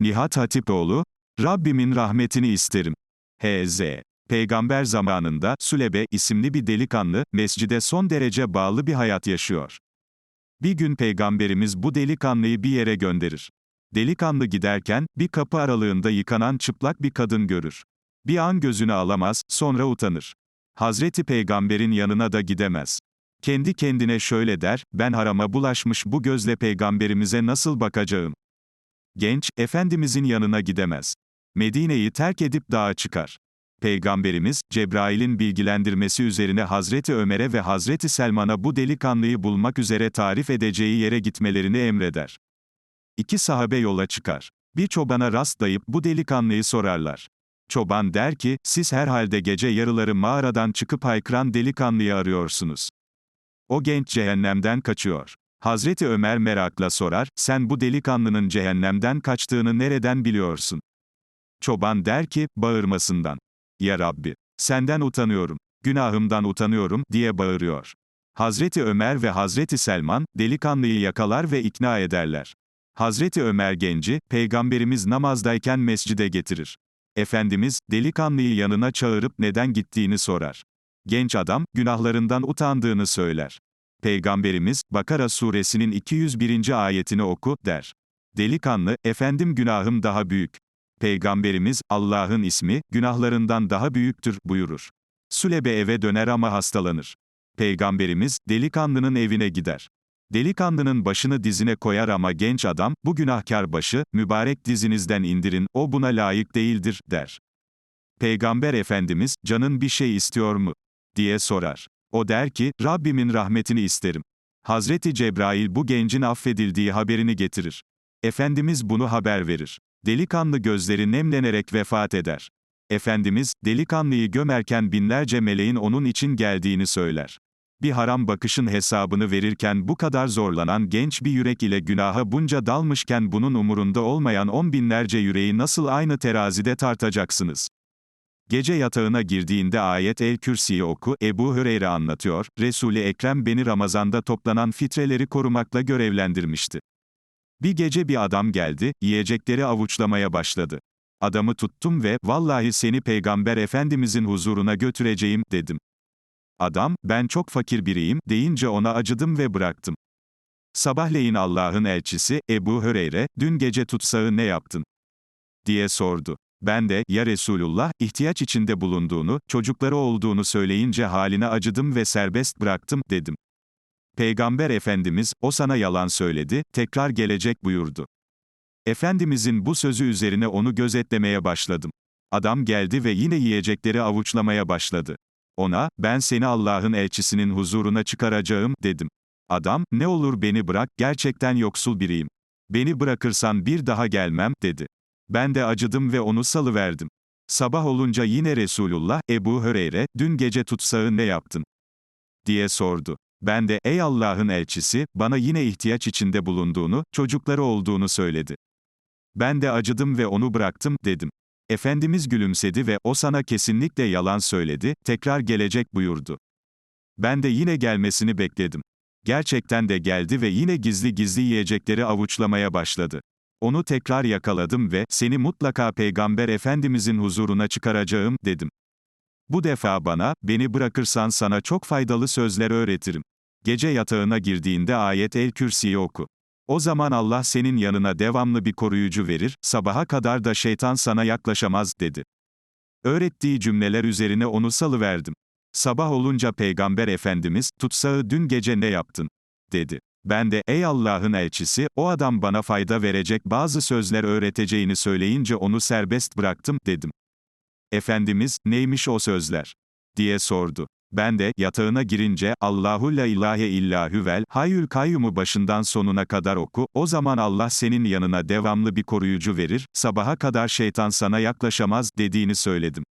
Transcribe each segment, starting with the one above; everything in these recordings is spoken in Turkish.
Nihat Hatipoğlu, Rabbimin rahmetini isterim. H.Z. Peygamber zamanında Sülebe isimli bir delikanlı, mescide son derece bağlı bir hayat yaşıyor. Bir gün peygamberimiz bu delikanlıyı bir yere gönderir. Delikanlı giderken, bir kapı aralığında yıkanan çıplak bir kadın görür. Bir an gözünü alamaz, sonra utanır. Hazreti Peygamber'in yanına da gidemez. Kendi kendine şöyle der, ben harama bulaşmış bu gözle peygamberimize nasıl bakacağım? Genç, Efendimizin yanına gidemez. Medine'yi terk edip dağa çıkar. Peygamberimiz, Cebrail'in bilgilendirmesi üzerine Hazreti Ömer'e ve Hazreti Selman'a bu delikanlıyı bulmak üzere tarif edeceği yere gitmelerini emreder. İki sahabe yola çıkar. Bir çobana rastlayıp bu delikanlıyı sorarlar. Çoban der ki, siz herhalde gece yarıları mağaradan çıkıp haykıran delikanlıyı arıyorsunuz. O genç cehennemden kaçıyor. Hazreti Ömer merakla sorar, sen bu delikanlının cehennemden kaçtığını nereden biliyorsun? Çoban der ki, bağırmasından. Ya Rabbi, senden utanıyorum, günahımdan utanıyorum, diye bağırıyor. Hazreti Ömer ve Hazreti Selman, delikanlıyı yakalar ve ikna ederler. Hazreti Ömer genci, peygamberimiz namazdayken mescide getirir. Efendimiz, delikanlıyı yanına çağırıp neden gittiğini sorar. Genç adam, günahlarından utandığını söyler. Peygamberimiz, Bakara suresinin 201. ayetini oku, der. Delikanlı, efendim günahım daha büyük. Peygamberimiz, Allah'ın ismi, günahlarından daha büyüktür, buyurur. Sülebe eve döner ama hastalanır. Peygamberimiz, delikanlının evine gider. Delikanlının başını dizine koyar ama genç adam, bu günahkar başı, mübarek dizinizden indirin, o buna layık değildir, der. Peygamber Efendimiz, canın bir şey istiyor mu? diye sorar. O der ki, Rabbimin rahmetini isterim. Hazreti Cebrail bu gencin affedildiği haberini getirir. Efendimiz bunu haber verir. Delikanlı gözleri nemlenerek vefat eder. Efendimiz, delikanlıyı gömerken binlerce meleğin onun için geldiğini söyler. Bir haram bakışın hesabını verirken bu kadar zorlanan genç bir yürek ile günaha bunca dalmışken bunun umurunda olmayan on binlerce yüreği nasıl aynı terazide tartacaksınız? Gece yatağına girdiğinde ayet el kürsiyi oku, Ebu Hüreyre anlatıyor, Resul-i Ekrem beni Ramazan'da toplanan fitreleri korumakla görevlendirmişti. Bir gece bir adam geldi, yiyecekleri avuçlamaya başladı. Adamı tuttum ve, vallahi seni Peygamber Efendimizin huzuruna götüreceğim, dedim. Adam, ben çok fakir biriyim, deyince ona acıdım ve bıraktım. Sabahleyin Allah'ın elçisi, Ebu Hüreyre, dün gece tutsağı ne yaptın? diye sordu. Ben de, ya Resulullah, ihtiyaç içinde bulunduğunu, çocukları olduğunu söyleyince haline acıdım ve serbest bıraktım, dedim. Peygamber Efendimiz, o sana yalan söyledi, tekrar gelecek buyurdu. Efendimizin bu sözü üzerine onu gözetlemeye başladım. Adam geldi ve yine yiyecekleri avuçlamaya başladı. Ona, ben seni Allah'ın elçisinin huzuruna çıkaracağım, dedim. Adam, ne olur beni bırak, gerçekten yoksul biriyim. Beni bırakırsan bir daha gelmem, dedi. Ben de acıdım ve onu salıverdim. Sabah olunca yine Resulullah, Ebu Höreyre, dün gece tutsağı ne yaptın? diye sordu. Ben de, ey Allah'ın elçisi, bana yine ihtiyaç içinde bulunduğunu, çocukları olduğunu söyledi. Ben de acıdım ve onu bıraktım, dedim. Efendimiz gülümsedi ve, o sana kesinlikle yalan söyledi, tekrar gelecek buyurdu. Ben de yine gelmesini bekledim. Gerçekten de geldi ve yine gizli gizli yiyecekleri avuçlamaya başladı. Onu tekrar yakaladım ve, seni mutlaka Peygamber Efendimizin huzuruna çıkaracağım, dedim. Bu defa bana, beni bırakırsan sana çok faydalı sözler öğretirim. Gece yatağına girdiğinde ayet el kürsiyi oku. O zaman Allah senin yanına devamlı bir koruyucu verir, sabaha kadar da şeytan sana yaklaşamaz, dedi. Öğrettiği cümleler üzerine onu salıverdim. Sabah olunca Peygamber Efendimiz, tutsağı dün gece ne yaptın? dedi. Ben de, ey Allah'ın elçisi, o adam bana fayda verecek bazı sözler öğreteceğini söyleyince onu serbest bıraktım, dedim. Efendimiz, neymiş o sözler? diye sordu. Ben de, yatağına girince, Allahu la ilahe illa huvel, hayyül kayyumu başından sonuna kadar oku, o zaman Allah senin yanına devamlı bir koruyucu verir, sabaha kadar şeytan sana yaklaşamaz, dediğini söyledim.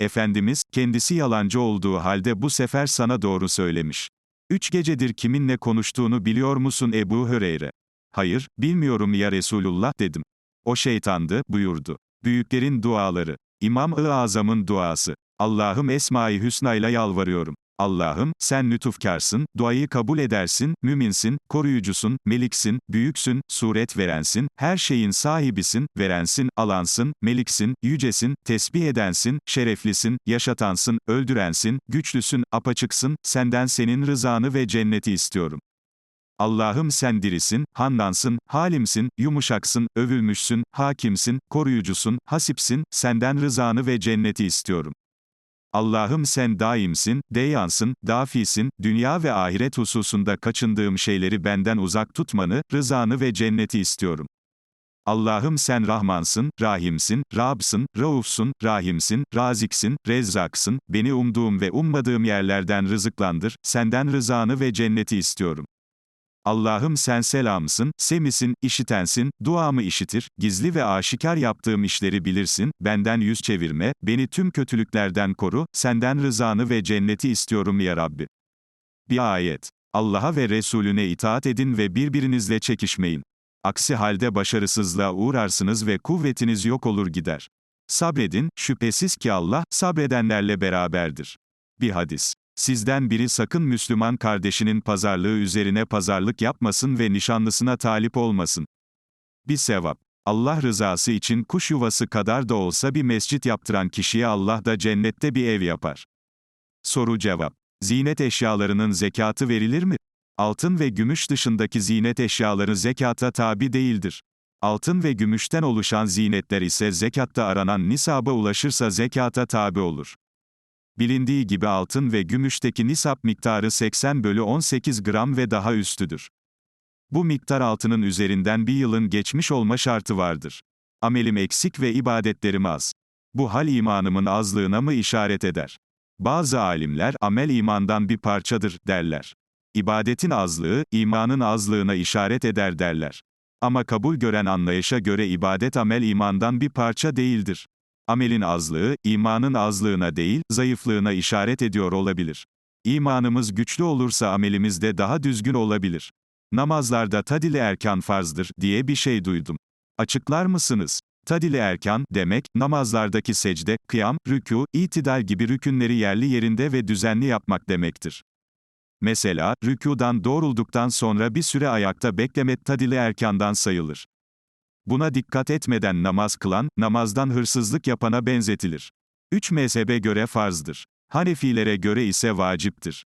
Efendimiz, kendisi yalancı olduğu halde bu sefer sana doğru söylemiş. Üç gecedir kiminle konuştuğunu biliyor musun Ebu Hüreyre? Hayır, bilmiyorum ya Resulullah, dedim. O şeytandı, buyurdu. Büyüklerin duaları. İmam-ı Azam'ın duası. Allah'ım Esma-i Hüsna ile yalvarıyorum. Allah'ım, sen lütufkarsın, duayı kabul edersin, müminsin, koruyucusun, meliksin, büyüksün, suret verensin, her şeyin sahibisin, verensin, alansın, meliksin, yücesin, tesbih edensin, şereflisin, yaşatansın, öldürensin, güçlüsün, apaçıksın, senden senin rızanı ve cenneti istiyorum. Allah'ım sen dirisin, handansın, halimsin, yumuşaksın, övülmüşsün, hakimsin, koruyucusun, hasipsin, senden rızanı ve cenneti istiyorum. Allah'ım sen daimsin, deyansın, dafisin, dünya ve ahiret hususunda kaçındığım şeyleri benden uzak tutmanı, rızanı ve cenneti istiyorum. Allah'ım sen Rahmansın, Rahimsin, Rabsın, Raufsun, Rahimsin, Raziksin, Rezzaksın, beni umduğum ve ummadığım yerlerden rızıklandır, senden rızanı ve cenneti istiyorum. Allah'ım sen selamsın, semisin, işitensin, duamı işitir, gizli ve aşikar yaptığım işleri bilirsin, benden yüz çevirme, beni tüm kötülüklerden koru, senden rızanı ve cenneti istiyorum ya Rabbi. Bir ayet. Allah'a ve Resulüne itaat edin ve birbirinizle çekişmeyin. Aksi halde başarısızlığa uğrarsınız ve kuvvetiniz yok olur gider. Sabredin, şüphesiz ki Allah, sabredenlerle beraberdir. Bir hadis. Sizden biri sakın Müslüman kardeşinin pazarlığı üzerine pazarlık yapmasın ve nişanlısına talip olmasın. Bir sevap. Allah rızası için kuş yuvası kadar da olsa bir mescit yaptıran kişiye Allah da cennette bir ev yapar. Soru cevap. Zinet eşyalarının zekatı verilir mi? Altın ve gümüş dışındaki zinet eşyaları zekata tabi değildir. Altın ve gümüşten oluşan zinetler ise zekatta aranan nisaba ulaşırsa zekata tabi olur. Bilindiği gibi altın ve gümüşteki nisap miktarı 80 bölü 18 gram ve daha üstüdür. Bu miktar altının üzerinden bir yılın geçmiş olma şartı vardır. Amelim eksik ve ibadetlerim az. Bu hal imanımın azlığına mı işaret eder? Bazı alimler, amel imandan bir parçadır, derler. İbadetin azlığı, imanın azlığına işaret eder derler. Ama kabul gören anlayışa göre ibadet amel imandan bir parça değildir. Amelin azlığı, imanın azlığına değil, zayıflığına işaret ediyor olabilir. İmanımız güçlü olursa amelimiz de daha düzgün olabilir. Namazlarda tadili erkan farzdır diye bir şey duydum. Açıklar mısınız? Tadili erkan, demek, namazlardaki secde, kıyam, rükû, itidal gibi rükünleri yerli yerinde ve düzenli yapmak demektir. Mesela, rükudan doğrulduktan sonra bir süre ayakta beklemek tadili erkandan sayılır. Buna dikkat etmeden namaz kılan, namazdan hırsızlık yapana benzetilir. Üç mezhebe göre farzdır. Hanefilere göre ise vaciptir.